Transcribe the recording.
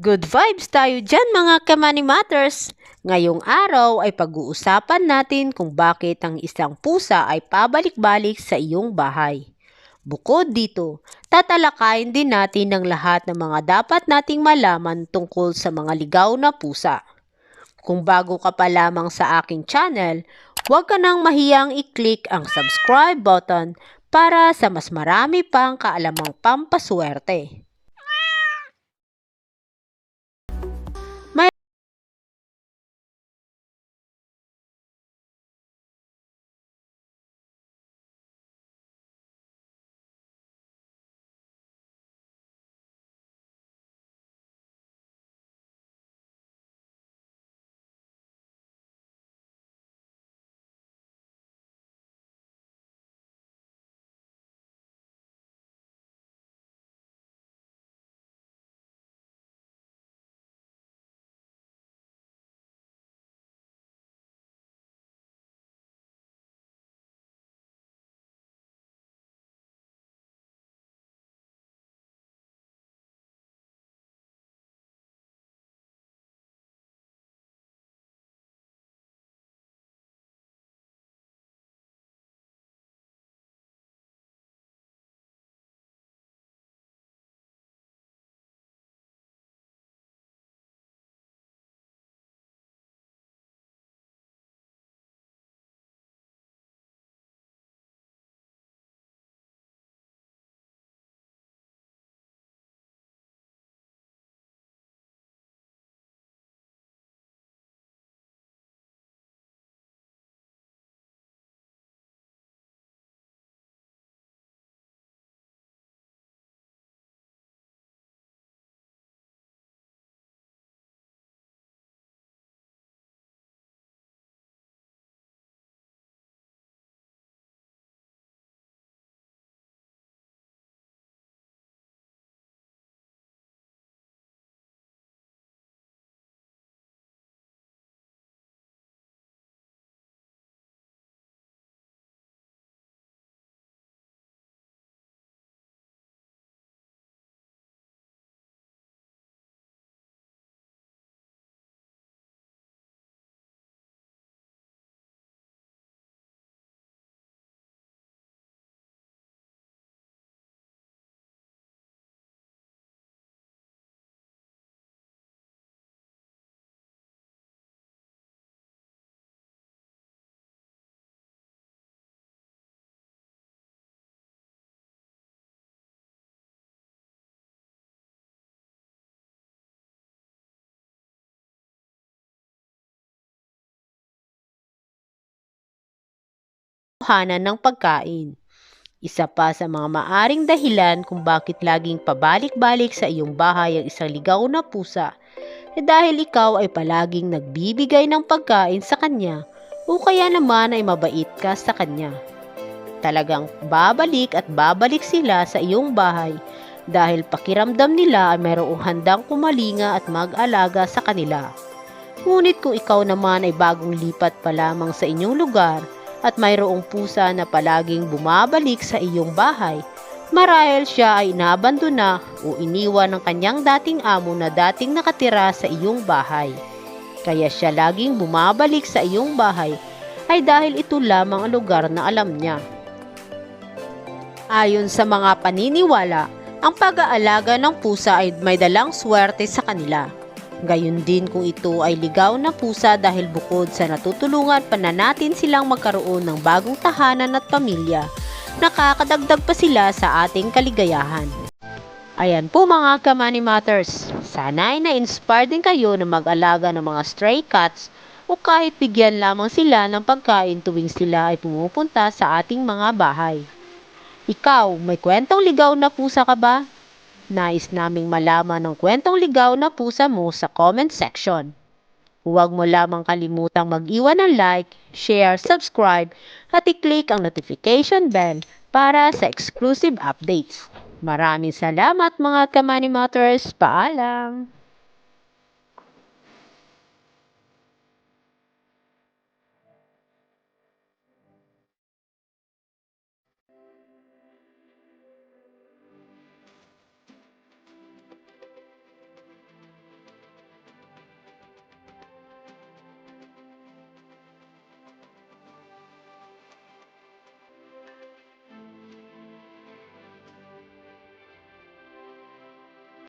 Good vibes tayo dyan mga Kamani Matters! Ngayong araw ay pag-uusapan natin kung bakit ang isang pusa ay pabalik-balik sa iyong bahay. Bukod dito, tatalakayin din natin ang lahat ng mga dapat nating malaman tungkol sa mga ligaw na pusa. Kung bago ka pa lamang sa aking channel, huwag ka nang mahiyang i-click ang subscribe button para sa mas marami pang kaalamang pampaswerte. Kuhanan ng pagkain. Isa pa sa mga maaring dahilan kung bakit laging pabalik-balik sa iyong bahay ang isang ligaw na pusa ay dahil ikaw ay palaging nagbibigay ng pagkain sa kanya o kaya naman ay mabait ka sa kanya. Talagang babalik at babalik sila sa iyong bahay dahil pakiramdam nila ay mayroong handang kumalinga at mag-alaga sa kanila. Ngunit kung ikaw naman ay bagong lipat pa lamang sa inyong lugar, at mayroong pusa na palaging bumabalik sa iyong bahay, marahil siya ay inabandona o iniwan ng kanyang dating amo na dating nakatira sa iyong bahay. Kaya siya laging bumabalik sa iyong bahay ay dahil ito lamang ang lugar na alam niya. Ayon sa mga paniniwala, ang pag-aalaga ng pusa ay may dalang swerte sa kanila. Gayun din kung ito ay ligaw na pusa dahil bukod sa natutulungan pa na natin silang magkaroon ng bagong tahanan at pamilya, nakakadagdag pa sila sa ating kaligayahan. Ayan po mga Kamani Matters, sana ay na-inspire din kayo na mag-alaga ng mga stray cats o kahit bigyan lamang sila ng pagkain tuwing sila ay pumupunta sa ating mga bahay. Ikaw, may kwentong ligaw na pusa ka ba? Nais naming malaman ng kwentong ligaw na pusa mo sa comment section. Huwag mo lamang kalimutang mag-iwan ng like, share, subscribe at i-click ang notification bell para sa exclusive updates. Maraming salamat mga Kamani Matters. Paalam!